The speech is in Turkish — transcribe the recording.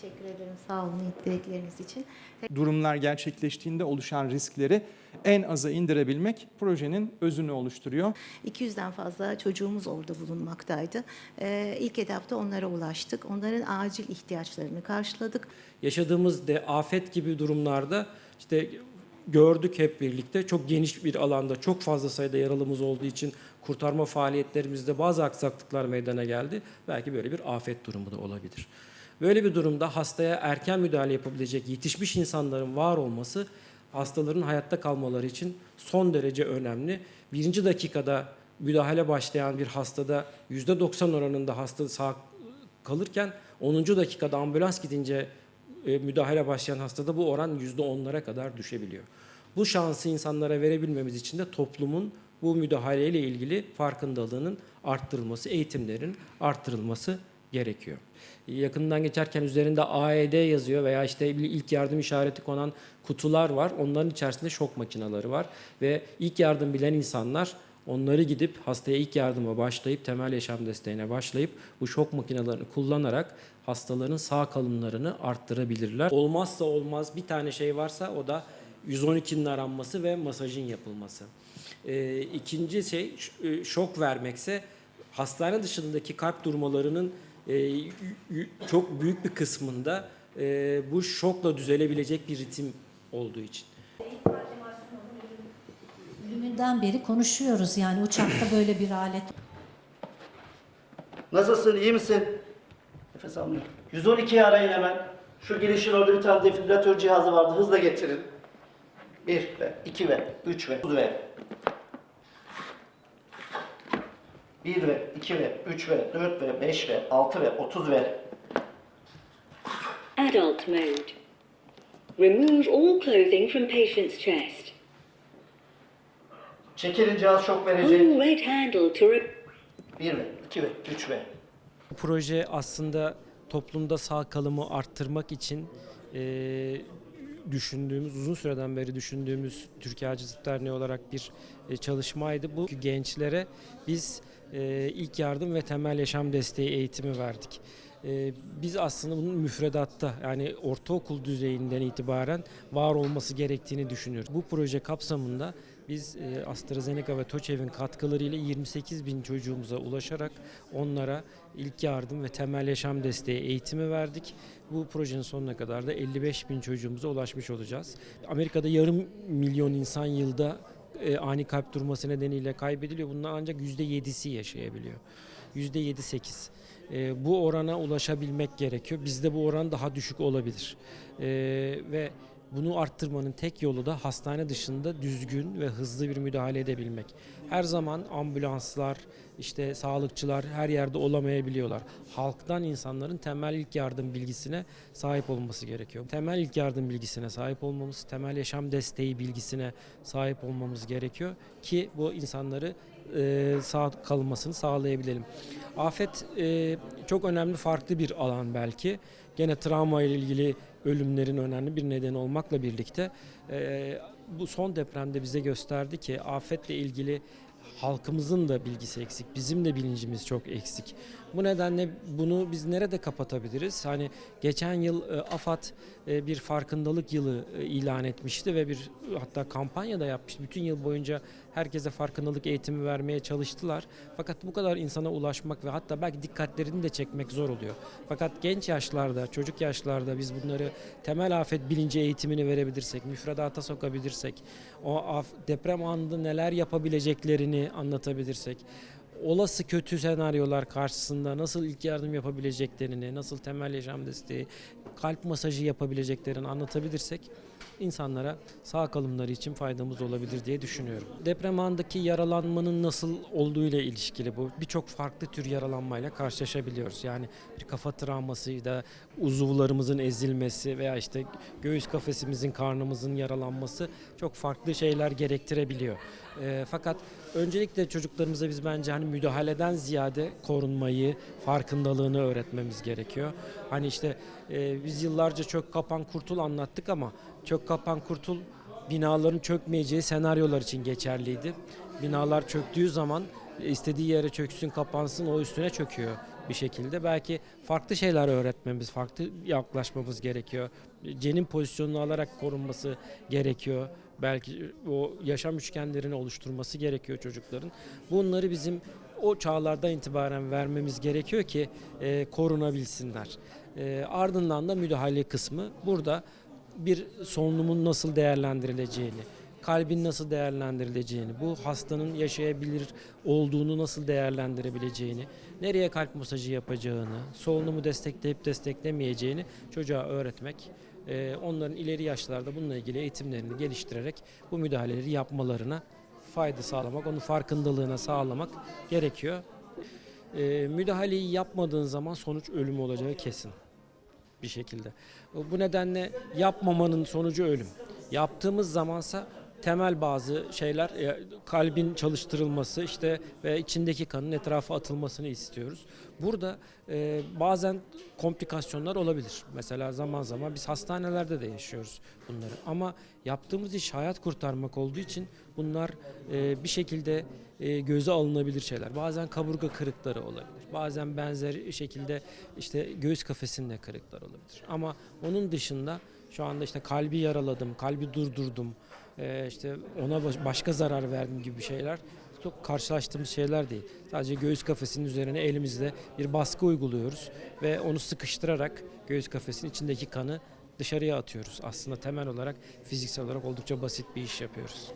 teşekkür ederim. Sağ olun dilekleriniz için. Durumlar gerçekleştiğinde oluşan riskleri en aza indirebilmek projenin özünü oluşturuyor. 200'den fazla çocuğumuz orada bulunmaktaydı. Ee, ilk etapta onlara ulaştık. Onların acil ihtiyaçlarını karşıladık. Yaşadığımız de afet gibi durumlarda işte gördük hep birlikte çok geniş bir alanda çok fazla sayıda yaralımız olduğu için kurtarma faaliyetlerimizde bazı aksaklıklar meydana geldi. Belki böyle bir afet durumu da olabilir. Böyle bir durumda hastaya erken müdahale yapabilecek yetişmiş insanların var olması hastaların hayatta kalmaları için son derece önemli. Birinci dakikada müdahale başlayan bir hastada %90 oranında hasta sağ kalırken 10. dakikada ambulans gidince e, müdahale başlayan hastada bu oran %10'lara kadar düşebiliyor. Bu şansı insanlara verebilmemiz için de toplumun bu müdahaleyle ilgili farkındalığının arttırılması, eğitimlerin arttırılması gerekiyor. Yakından geçerken üzerinde AED yazıyor veya işte ilk yardım işareti konan kutular var. Onların içerisinde şok makineleri var ve ilk yardım bilen insanlar onları gidip hastaya ilk yardıma başlayıp temel yaşam desteğine başlayıp bu şok makinelerini kullanarak hastaların sağ kalımlarını arttırabilirler. Olmazsa olmaz bir tane şey varsa o da 112'nin aranması ve masajın yapılması. Ee, ikinci şey e, şok vermekse hastane dışındaki kalp durmalarının çok büyük bir kısmında e, bu şokla düzelebilecek bir ritim olduğu için. Ölümünden beri konuşuyoruz yani uçakta böyle bir alet Nasılsın, iyi misin? Nefes almıyor. 112'yi arayın hemen. Şu girişin orada bir tane defibrilatör cihazı vardı, hızla getirin. 1 ve 2 ve 3 ve 9 ve 1 ve 2 ve 3 ve 4 ve 5 ve 6 ve 30 ve Adult mode. Remove all clothing from patient's chest. çekerin cihaz şok verecek. Pull red handle to re- 1 ve 2 ve 3 ve Bu proje aslında toplumda sağ kalımı arttırmak için e, düşündüğümüz, uzun süreden beri düşündüğümüz Türkiye Acizlik Derneği olarak bir e, çalışmaydı. Bu gençlere biz e, ilk yardım ve temel yaşam desteği eğitimi verdik. E, biz aslında bunun müfredatta yani ortaokul düzeyinden itibaren var olması gerektiğini düşünüyoruz. Bu proje kapsamında biz e, AstraZeneca ve TOÇEV'in katkılarıyla 28 bin çocuğumuza ulaşarak onlara ilk yardım ve temel yaşam desteği eğitimi verdik. Bu projenin sonuna kadar da 55 bin çocuğumuza ulaşmış olacağız. Amerika'da yarım milyon insan yılda e, ani kalp durması nedeniyle kaybediliyor. Bunlar ancak %7'si yaşayabiliyor. %7-8. E, bu orana ulaşabilmek gerekiyor. Bizde bu oran daha düşük olabilir. Ve bunu arttırmanın tek yolu da hastane dışında düzgün ve hızlı bir müdahale edebilmek. Her zaman ambulanslar, işte sağlıkçılar her yerde olamayabiliyorlar. Halktan insanların temel ilk yardım bilgisine sahip olması gerekiyor. Temel ilk yardım bilgisine sahip olmamız, temel yaşam desteği bilgisine sahip olmamız gerekiyor ki bu insanları e, sağ kalmasını sağlayabilelim. Afet e, çok önemli farklı bir alan belki. Gene travma ile ilgili ölümlerin önemli bir nedeni olmakla birlikte e, bu son depremde bize gösterdi ki afetle ilgili halkımızın da bilgisi eksik, bizim de bilincimiz çok eksik. Bu nedenle bunu biz nerede kapatabiliriz? Hani geçen yıl e, AFAD e, bir farkındalık yılı e, ilan etmişti ve bir hatta kampanya da yapmıştı. Bütün yıl boyunca herkese farkındalık eğitimi vermeye çalıştılar. Fakat bu kadar insana ulaşmak ve hatta belki dikkatlerini de çekmek zor oluyor. Fakat genç yaşlarda, çocuk yaşlarda biz bunları temel afet bilinci eğitimini verebilirsek, müfredata sokabilirsek, o af- deprem anında neler yapabileceklerini anlatabilirsek, olası kötü senaryolar karşısında nasıl ilk yardım yapabileceklerini, nasıl temel yaşam desteği, kalp masajı yapabileceklerini anlatabilirsek insanlara sağ kalımları için faydamız olabilir diye düşünüyorum. Deprem anındaki yaralanmanın nasıl olduğu ile ilişkili bu. Birçok farklı tür yaralanmayla karşılaşabiliyoruz. Yani bir kafa travmasıyla uzuvlarımızın ezilmesi veya işte göğüs kafesimizin, karnımızın yaralanması çok farklı şeyler gerektirebiliyor. Ee, fakat öncelikle çocuklarımıza biz bence hani müdahaleden ziyade korunmayı, farkındalığını öğretmemiz gerekiyor. Hani işte e, biz yıllarca çök kapan kurtul anlattık ama çök kapan kurtul binaların çökmeyeceği senaryolar için geçerliydi. Binalar çöktüğü zaman istediği yere çöksün kapansın o üstüne çöküyor. bir şekilde. Belki farklı şeyler öğretmemiz, farklı yaklaşmamız gerekiyor. Cenin pozisyonunu alarak korunması gerekiyor. Belki o yaşam üçgenlerini oluşturması gerekiyor çocukların. Bunları bizim o çağlardan itibaren vermemiz gerekiyor ki e, korunabilsinler. E, ardından da müdahale kısmı burada bir solunumun nasıl değerlendirileceğini, kalbin nasıl değerlendirileceğini, bu hastanın yaşayabilir olduğunu nasıl değerlendirebileceğini, nereye kalp masajı yapacağını, solunumu destekleyip desteklemeyeceğini çocuğa öğretmek, e, onların ileri yaşlarda bununla ilgili eğitimlerini geliştirerek bu müdahaleleri yapmalarına fayda sağlamak, onun farkındalığına sağlamak gerekiyor. E, müdahaleyi yapmadığın zaman sonuç ölüm olacağı kesin bir şekilde. Bu nedenle yapmamanın sonucu ölüm. Yaptığımız zamansa temel bazı şeyler e, kalbin çalıştırılması işte ve içindeki kanın etrafa atılmasını istiyoruz. Burada e, bazen komplikasyonlar olabilir. Mesela zaman zaman biz hastanelerde de yaşıyoruz bunları. Ama yaptığımız iş hayat kurtarmak olduğu için bunlar e, bir şekilde e, göze alınabilir şeyler. Bazen kaburga kırıkları olabilir. Bazen benzer şekilde işte göğüs kafesinde kırıklar olabilir. Ama onun dışında şu anda işte kalbi yaraladım, kalbi durdurdum, e, işte ona baş- başka zarar verdim gibi şeyler çok karşılaştığımız şeyler değil. Sadece göğüs kafesinin üzerine elimizle bir baskı uyguluyoruz ve onu sıkıştırarak göğüs kafesinin içindeki kanı dışarıya atıyoruz. Aslında temel olarak fiziksel olarak oldukça basit bir iş yapıyoruz.